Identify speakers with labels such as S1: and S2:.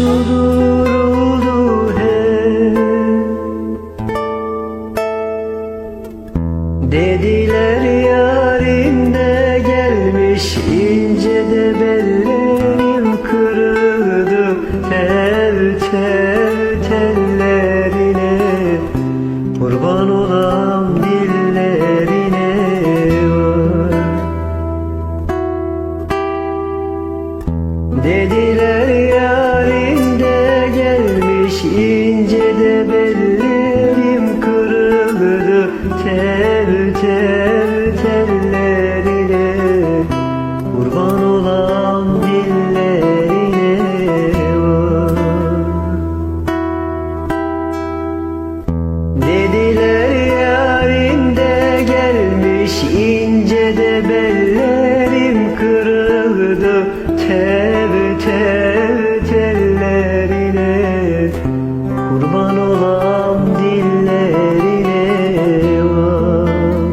S1: duruldu hep. Dediler yarinde gelmiş ince de bellerim kırıldı. Tel tel tellerine kurban olan dillerine var. Dedi Tev tev tellerine Kurban olam dillerine var. Oh.